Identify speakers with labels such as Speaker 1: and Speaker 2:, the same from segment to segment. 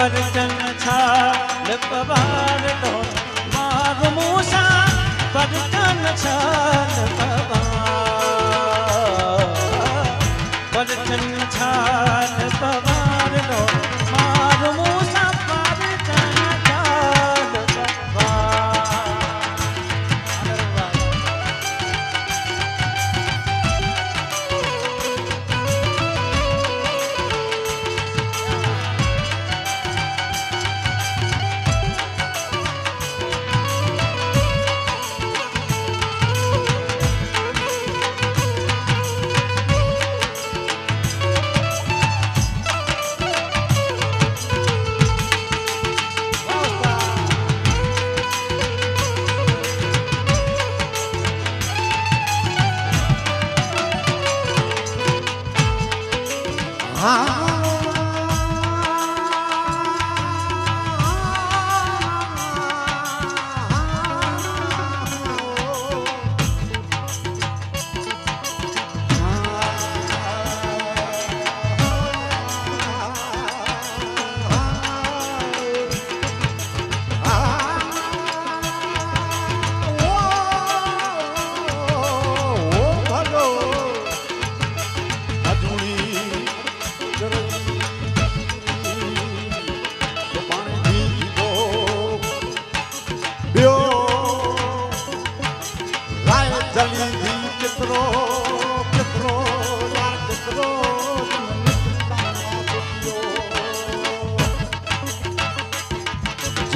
Speaker 1: પરચન છાલ પવાર તો મારું મૂસા પરચન છાલ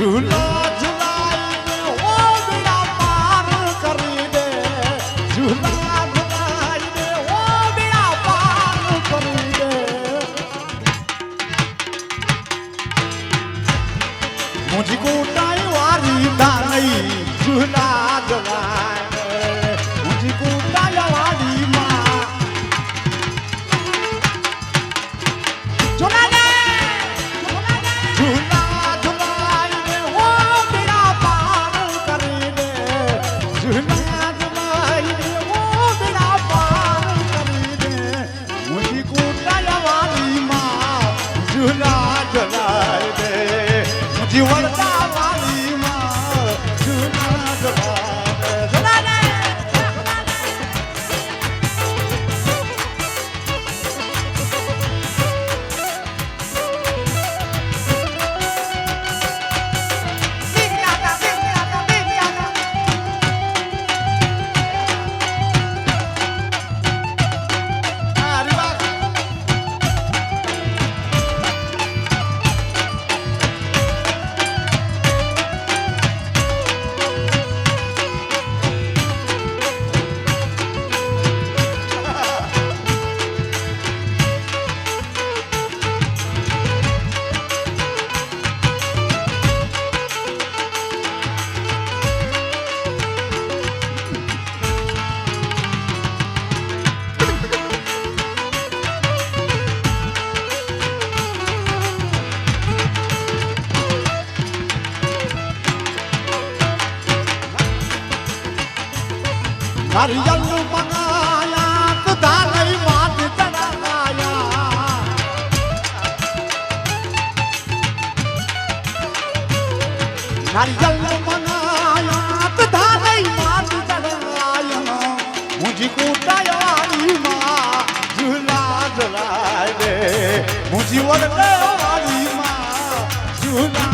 Speaker 2: soon. મુજી વડે વાલી માં જુના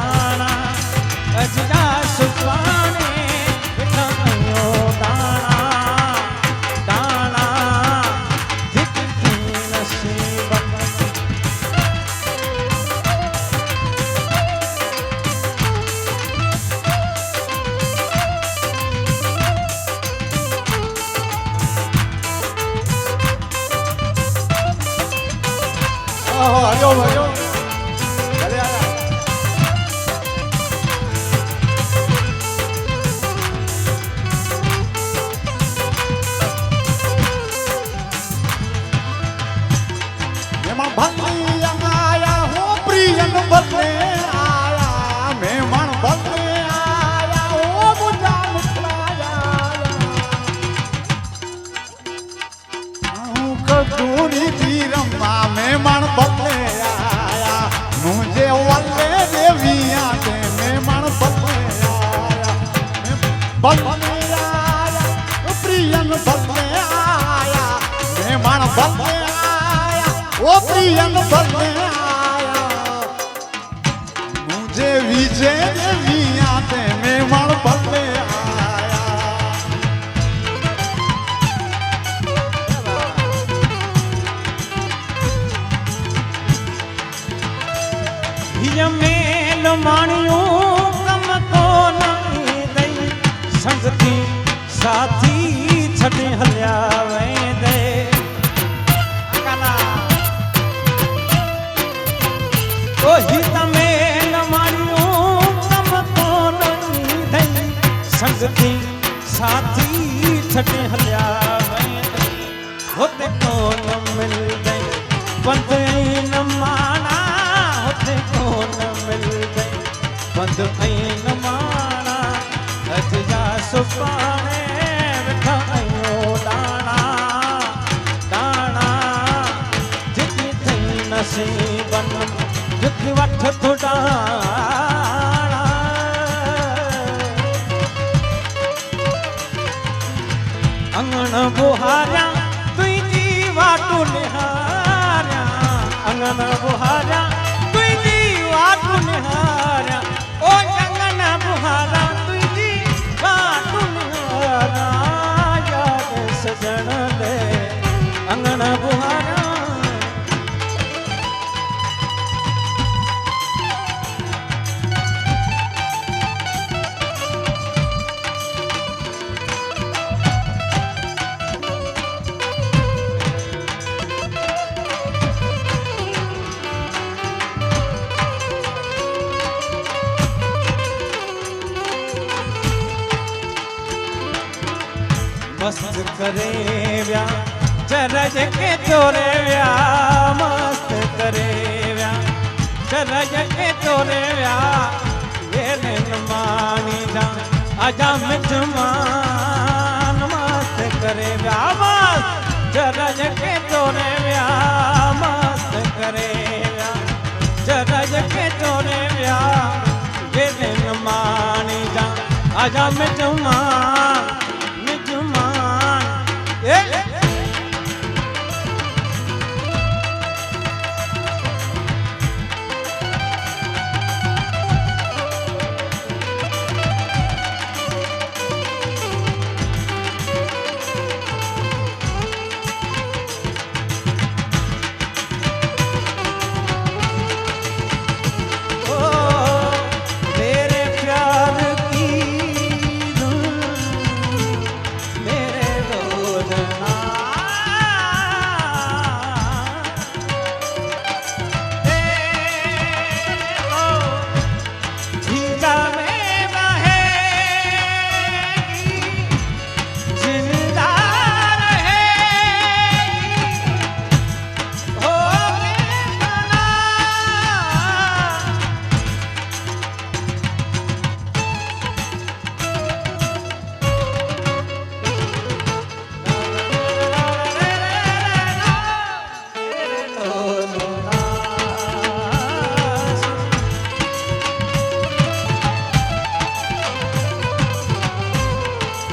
Speaker 2: ભંગી અમારા હો પ્રિયન બદલે
Speaker 1: ઓહી તમે નમાર્યું તમ કોણ થઈ સંગથી સાથી છટે હલ્યા હોતે કોણ મિલ ગઈ? બંધ અહીં નમાના હોતે કોણ મિલ ગઈ? બંધ અહીં વખત થોડા અંગણ બુહાર્યા તુજી વાટુ નિહાર્યા. અંગણ બુહાર્યા તુજી વાટુ નિહાર રેવ્યા ચરજ કે તો રેવ્યા મસ્ત રેવ્યા ચરજ કે તો રેવ્યા એને માણી જા. આજા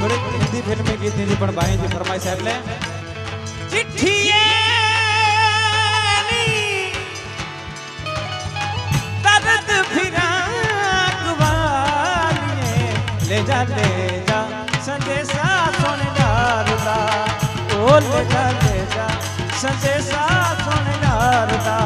Speaker 1: થોડીક હિન્દી ફિલ્મી ગીત ની પણ ભાઈજી ફરમાઈ સાહેબ ને ચિઠ્ઠી ले जा ले जा संदेशा सोनेदार दा ओ ले जा ले जा संदेशा सोनेदार दा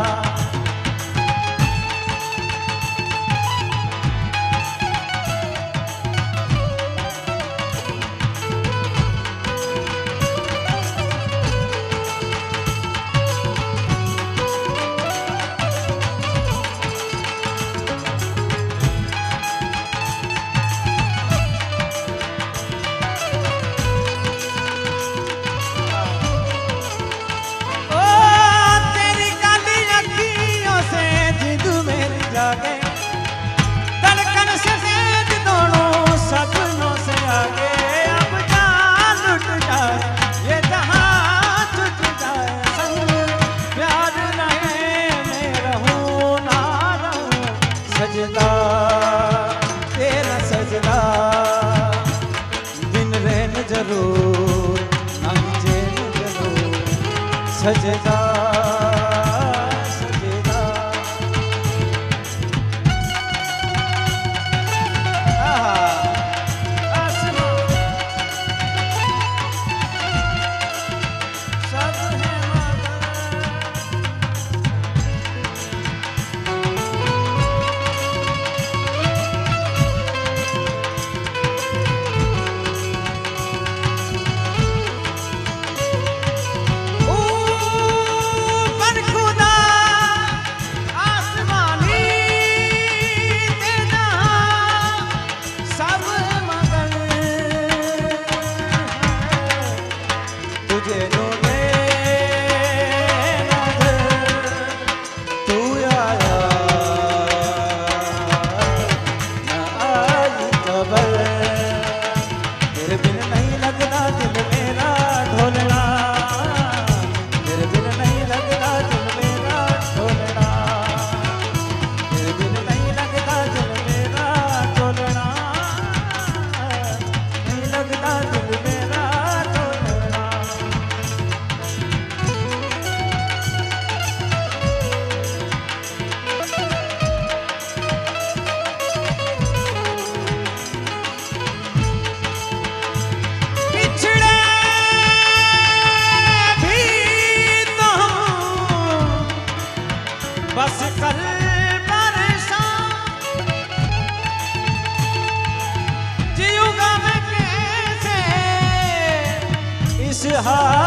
Speaker 1: 直接 tuje no.